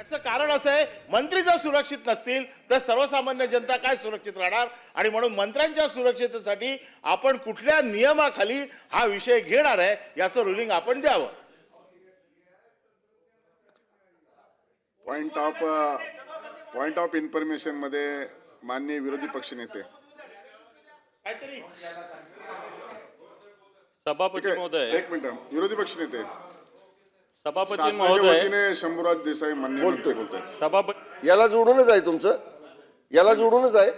त्याचं कारण असं आहे मंत्री जर सुरक्षित नसतील तर सर्वसामान्य जनता काय सुरक्षित राहणार? आणि म्हणून मंत्र्यांच्या सुरक्षिततेसाठी आपण कुठल्या नियमाखाली हा विषय घेणार आहे याचं रुलिंग आपण द्यावं. पॉइंट ऑफ पॉइंट ऑफ इन्फॉर्मेशनमध्ये माननीय विरोधी पक्षनेते काहीतरी. सभापती महोदय. एक मिनिट. विरोधी पक्षनेते सभापती महोदय शंभूराज देसाई मान्य बोलतोय. बोलतात सभापती याला जोडूनच आहे तुमचं? याला जोडूनच आहे?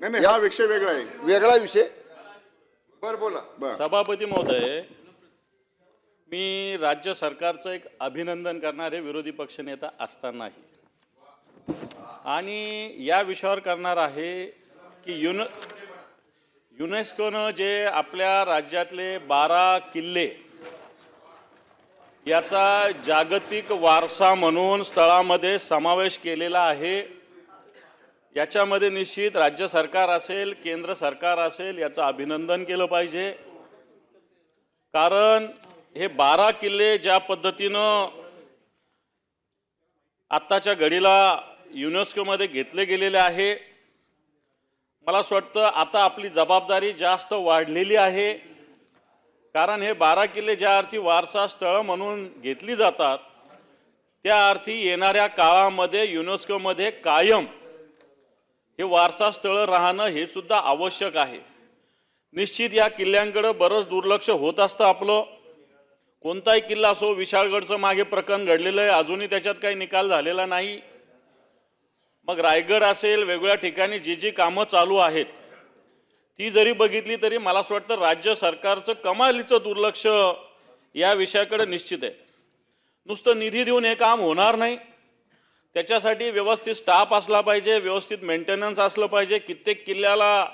नाही नाही हा विषय वेगळा आहे. वेगळा विषय? बर बोला. बर. सभापती महोदय मी राज्य सरकारचं एक अभिनंदन करणारे विरोधी पक्षनेता असतानाही आणि या विषयावर करणार आहे की युन युनेस्कोनं जे आपल्या राज्यातले बारा किल्ले याचा जागतिक वारसा म्हणून स्थळामध्ये समावेश केलेला आहे. याच्यामध्ये निश्चित राज्य सरकार असेल केंद्र सरकार असेल याचं अभिनंदन केलं पाहिजे. कारण हे बारा किल्ले ज्या पद्धतीनं आत्ताच्या घडीला युनेस्कोमध्ये घेतले गेलेले आहे. मला असं वाटतं आता आपली जबाबदारी जास्त वाढलेली आहे. कारण हे बारा किल्ले ज्या अर्थी वारसा स्थळं म्हणून घेतली जातात त्या अर्थी येणाऱ्या काळामध्ये युनेस्कोमध्ये कायम हे वारसा स्थळं राहणं हे सुद्धा आवश्यक आहे. निश्चित या किल्ल्यांकडं बरंच दुर्लक्ष होत असतं आपलं. कोणताही किल्ला असो विशाळगडचं मागे प्रकरण घडलेलं आहे अजूनही त्याच्यात काही निकाल झालेला नाही. मग रायगड असेल वेगवेगळ्या ठिकाणी जी जी कामं चालू आहेत ती जरी बघितली तरी मला असं वाटतं राज्य सरकारचं कमालीचं दुर्लक्ष या विषयाकडे निश्चित आहे. नुसतं निधी देऊन हे काम होणार नाही. त्याच्यासाठी व्यवस्थित स्टाफ असला पाहिजे व्यवस्थित मेंटेनन्स असलं पाहिजे. कित्येक किल्ल्याला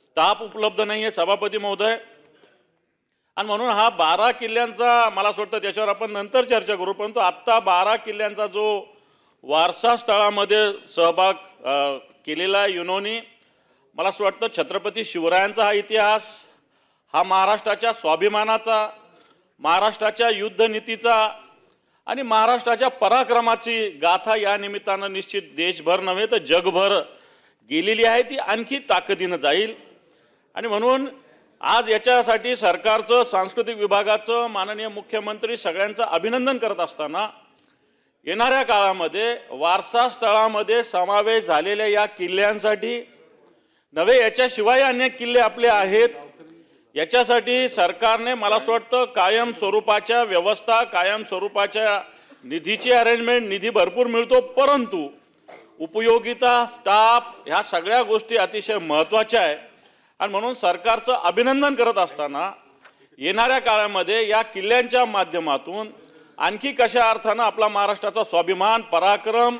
स्टाफ उपलब्ध नाही आहे सभापती महोदय. आणि म्हणून हा बारा किल्ल्यांचा मला असं वाटतं त्याच्यावर आपण नंतर चर्चा करू परंतु आत्ता बारा किल्ल्यांचा जो वारसा स्थळामध्ये सहभाग केलेला युनोनी मला असं वाटतं छत्रपती शिवरायांचा हा इतिहास हा महाराष्ट्राच्या स्वाभिमानाचा महाराष्ट्राच्या युद्धनीतीचा आणि महाराष्ट्राच्या पराक्रमाची गाथा या निमित्तानं निश्चित देशभर नव्हे तर जगभर गेलेली आहे ती आणखी ताकदीनं जाईल. आणि म्हणून आज याच्यासाठी सरकारचं सांस्कृतिक विभागाचं माननीय मुख्यमंत्री सगळ्यांचं अभिनंदन करत असताना येणाऱ्या काळामध्ये वारसा स्थळामध्ये समावेश झालेल्या या किल्ल्यांसाठी नव्हे याच्याशिवाय अनेक किल्ले आपले आहेत. याच्यासाठी सरकारने मला असं वाटतं कायम स्वरूपाच्या व्यवस्था कायम स्वरूपाच्या निधीची अरेंजमेंट निधी भरपूर मिळतो परंतु उपयोगिता स्टाफ ह्या सगळ्या गोष्टी अतिशय महत्त्वाच्या आहे. आणि म्हणून सरकारचं अभिनंदन करत असताना येणाऱ्या काळामध्ये या किल्ल्यांच्या माध्यमातून आणखी कशा अर्थानं आपला महाराष्ट्राचा स्वाभिमान पराक्रम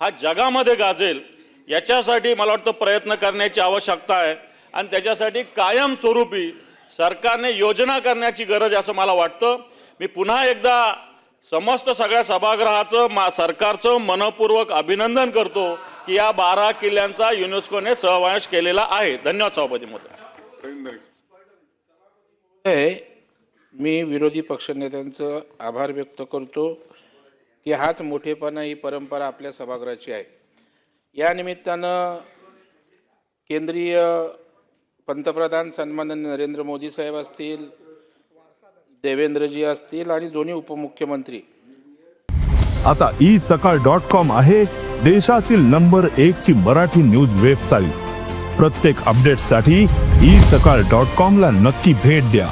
हा जगामध्ये गाजेल याच्यासाठी मला वाटतं प्रयत्न करण्याची आवश्यकता आहे. आणि त्याच्यासाठी कायमस्वरूपी सरकारने योजना करण्याची गरज असं मला वाटतं. मी पुन्हा एकदा समस्त सगळ्या सभागृहाचं मा सरकारचं मनपूर्वक अभिनंदन करतो की या बारा किल्ल्यांचा युनेस्कोने सहवास केलेला आहे. धन्यवाद सभापती महोदय. मी विरोधी पक्षनेत्यांचं आभार व्यक्त करतो की हाच मोठेपणा ही परंपरा आपल्या सभागृहाची आहे. या निमित्तानं केंद्रीय पंतप्रधान सन्माननीय नरेंद्र मोदी साहेब असतील देवेंद्रजी असतील आणि दोन्ही उपमुख्यमंत्री. आता ई सकाळ डॉट कॉम आहे देशातील नंबर एक ची मराठी न्यूज वेबसाईट. प्रत्येक अपडेटसाठी ई सकाळ डॉट कॉम ला नक्की भेट द्या.